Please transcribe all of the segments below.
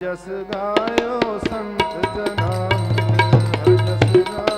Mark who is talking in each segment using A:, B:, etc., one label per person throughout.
A: ਜਸ ਗਾਇਓ ਸੰਤ ਜਨਾਂ ਜਸ ਗਾਇਓ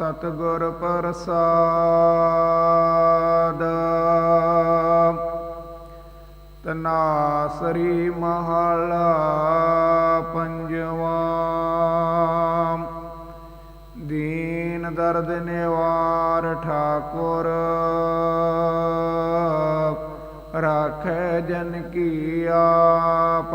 A: ਸਤਿਗੁਰ ਪ੍ਰਸਾਦ। ਤਨਾਸਰੀ ਮਹਲਾ ਪੰਜਵਾ। ਦੀਨ ਦਰਦ ਨਿਵਾਰ ਠਾਕੁਰ। ਰਾਖੈ ਜਨ ਕੀ ਆਪ।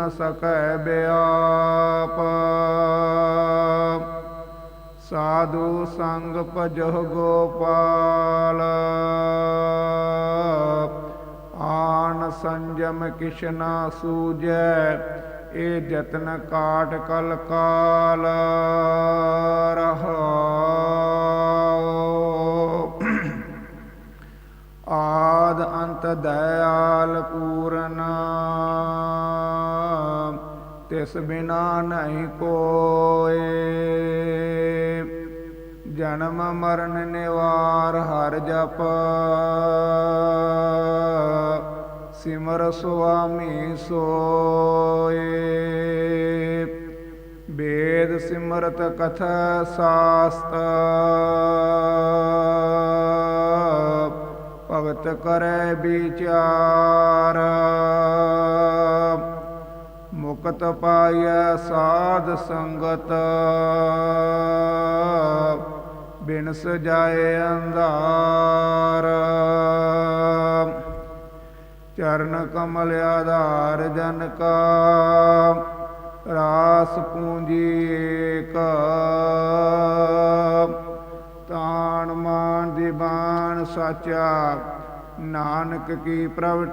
A: ਨ ਸਕੈ ਬਿਆਪ। ਸਾਧੂ ਸੰਗ ਭਜਹੁ ਗੋਪਾਲ। ਆਨ ਸੰਜਮ ਕਿਸ਼ਨਾ ਸੂਜੈ ਇਹ ਜਤਨ ਕਾਟ ਕਲ ਕਾਲ। ਰਹਾਉ। ਆਦ ਅੰਤ ਦਇਆਲ ਪੂਰਨ। ਤਿਸ ਬਿਨਾ ਨਹੀਂ ਕੋਏ ਜਨਮ ਮਰਨ ਨਿਵਾਰ ਹਰ ਜਪ। ਸਿਮਰ ਸੁਆਮੀ ਸੋਏ। ਵੇਦ ਸਿਮਰਤ ਕਥ ਸਾਸਤ। ਭਗਤ ਕਰੈ ਵਿਚਾਰ। ਮੁਕਤ ਪਾਇਐ ਸਾਧ ਸੰਗਤ। ਬਿਨ ਸਜਾਏ ਅੰਧਾਰ। ਚਰਨ ਕਮਲ ਆਧਾਰ ਜਨ ਕਾ। ਰਾਸ ਪੂੰਜੀ ਏਕ। ਤਾਣ ਮਾਨ ਦੀਵਾਨ ਬਾਣ ਸਾਚਾ। ਨਾਨਕ ਕੀ ਪ੍ਰਭ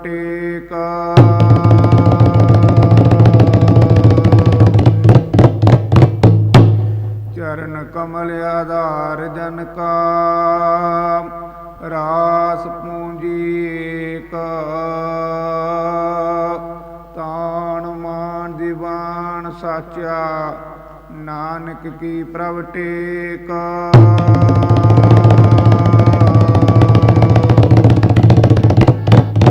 A: ਚਰਨ ਕਮਲ ਆਧਾਰ ਜਨ ਕਾ, ਰਾਸ ਪੂੰਜੀ ਏਕ। ਤਾਣ ਮਾਨ ਦੀਵਾਨ ਸਾਚਾ, ਨਾਨਕ ਕੀ ਪ੍ਰਭ ਟੇਕ।